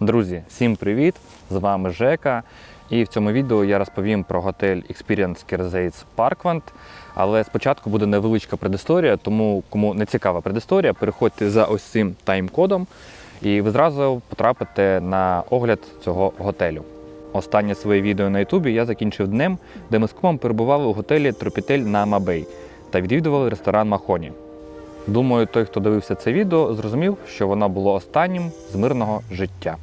Друзі, всім привіт! З вами Жека. І в цьому відео я розповім про готель Experience Kerzates Parkland. Але спочатку буде невеличка предісторія, тому кому не цікава предісторія, переходьте за ось цим тайм-кодом, і ви зразу потрапите на огляд цього готелю. Останнє своє відео на Ютубі я закінчив днем, де ми з кумом перебували у готелі Тропітель на Мабей та відвідували ресторан Махоні. Думаю, той, хто дивився це відео, зрозумів, що воно було останнім з мирного життя.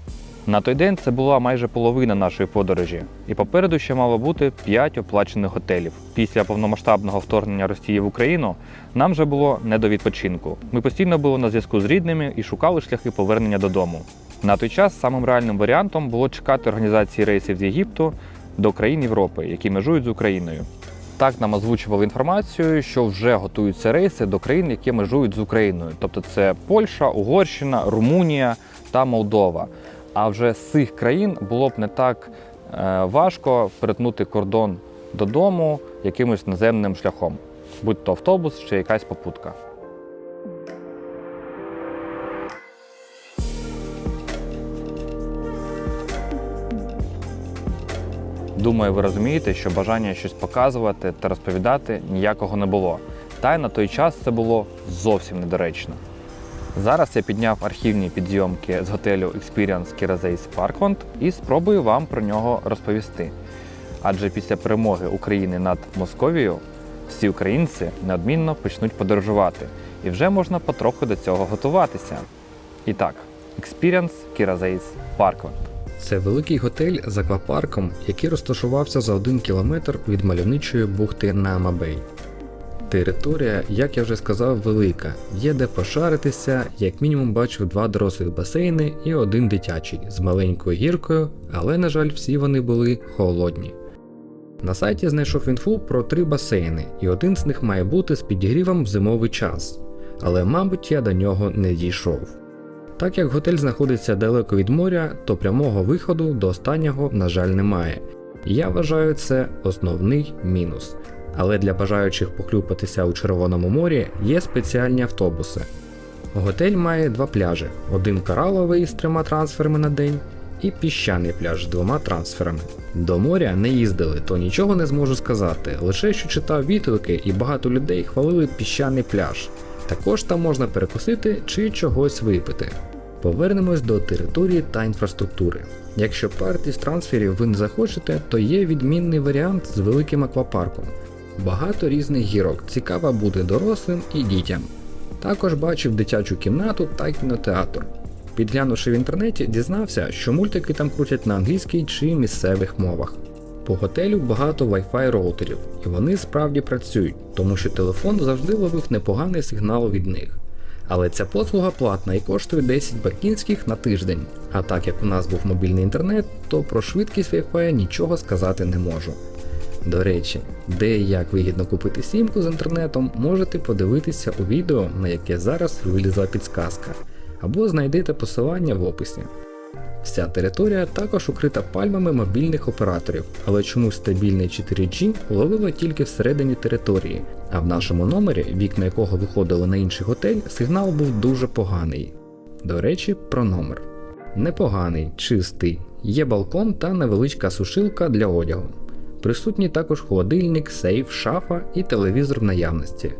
На той день це була майже половина нашої подорожі, і попереду ще мало бути 5 оплачених готелів. Після повномасштабного вторгнення Росії в Україну нам вже було не до відпочинку. Ми постійно були на зв'язку з рідними і шукали шляхи повернення додому. На той час самим реальним варіантом було чекати організації рейсів з Єгипту до країн Європи, які межують з Україною. Так нам озвучували інформацію, що вже готуються рейси до країн, які межують з Україною. Тобто це Польща, Угорщина, Румунія та Молдова. А вже з цих країн було б не так е, важко перетнути кордон додому якимось наземним шляхом, будь то автобус чи якась попутка. Думаю, ви розумієте, що бажання щось показувати та розповідати ніякого не було. Та й на той час це було зовсім недоречно. Зараз я підняв архівні підйомки з готелю Experience Kirazeis Parkland і спробую вам про нього розповісти. Адже після перемоги України над Московією всі українці неодмінно почнуть подорожувати, і вже можна потроху до цього готуватися. І так, Experience Kirazeis Parkland. Це великий готель з аквапарком, який розташувався за один кілометр від мальовничої бухти Намабей. Територія, як я вже сказав, велика. Є де пошаритися, як мінімум бачив два дорослих басейни і один дитячий з маленькою гіркою, але, на жаль, всі вони були холодні. На сайті знайшов інфу про три басейни, і один з них має бути з підігрівом в зимовий час. Але, мабуть, я до нього не дійшов. Так як готель знаходиться далеко від моря, то прямого виходу до останнього, на жаль, немає. Я вважаю це основний мінус. Але для бажаючих похлюпатися у Червоному морі є спеціальні автобуси. Готель має два пляжі: один кораловий з трьома трансферами на день і піщаний пляж з двома трансферами. До моря не їздили, то нічого не зможу сказати, лише що читав відгуки і багато людей хвалили піщаний пляж. Також там можна перекусити чи чогось випити. Повернемось до території та інфраструктури. Якщо партій з трансферів ви не захочете, то є відмінний варіант з великим аквапарком. Багато різних гірок, цікаво буде дорослим і дітям. Також бачив дитячу кімнату та кінотеатр. Підглянувши в інтернеті, дізнався, що мультики там крутять на англійській чи місцевих мовах. По готелю багато Wi-Fi роутерів, і вони справді працюють, тому що телефон завжди ловив непоганий сигнал від них. Але ця послуга платна і коштує 10 бакінських на тиждень. А так як у нас був мобільний інтернет, то про швидкість Wi-Fi нічого сказати не можу. До речі, де і як вигідно купити сімку з інтернетом, можете подивитися у відео, на яке зараз вилізла підсказка, або знайдете посилання в описі. Вся територія також укрита пальмами мобільних операторів, але чомусь стабільний 4G ловило тільки всередині території, а в нашому номері, вікна якого виходили на інший готель, сигнал був дуже поганий. До речі, про номер. Непоганий, чистий, є балкон та невеличка сушилка для одягу. Присутній також холодильник, сейф, шафа і телевізор в наявності.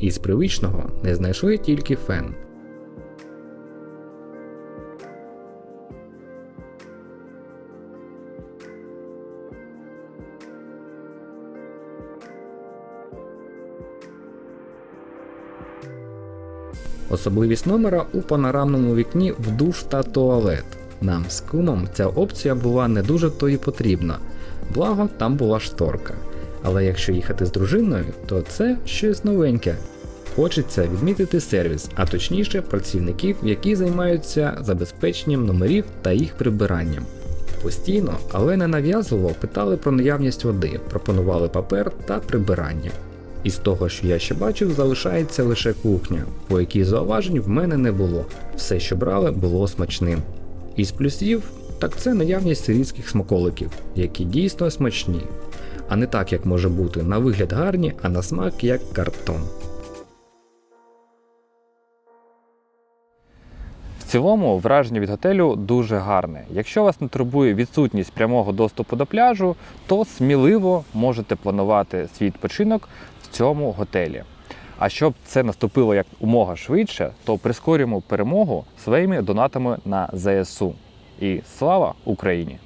Із привичного не знайшли тільки фен. Особливість номера у панорамному вікні в душ та туалет. Нам з кумом ця опція була не дуже то і потрібна, благо там була шторка. Але якщо їхати з дружиною, то це щось новеньке. Хочеться відмітити сервіс, а точніше працівників, які займаються забезпеченням номерів та їх прибиранням. Постійно, але не нав'язливо питали про наявність води, пропонували папер та прибирання. Із того, що я ще бачив, залишається лише кухня, по якій зауважень в мене не було. Все, що брали, було смачним. Із плюсів, так це наявність сирійських смаколиків, які дійсно смачні, а не так, як може бути, на вигляд гарні, а на смак як картон. В цілому враження від готелю дуже гарне. Якщо вас не турбує відсутність прямого доступу до пляжу, то сміливо можете планувати свій відпочинок цьому готелі. А щоб це наступило як умога швидше, то прискорюємо перемогу своїми донатами на ЗСУ. І слава Україні!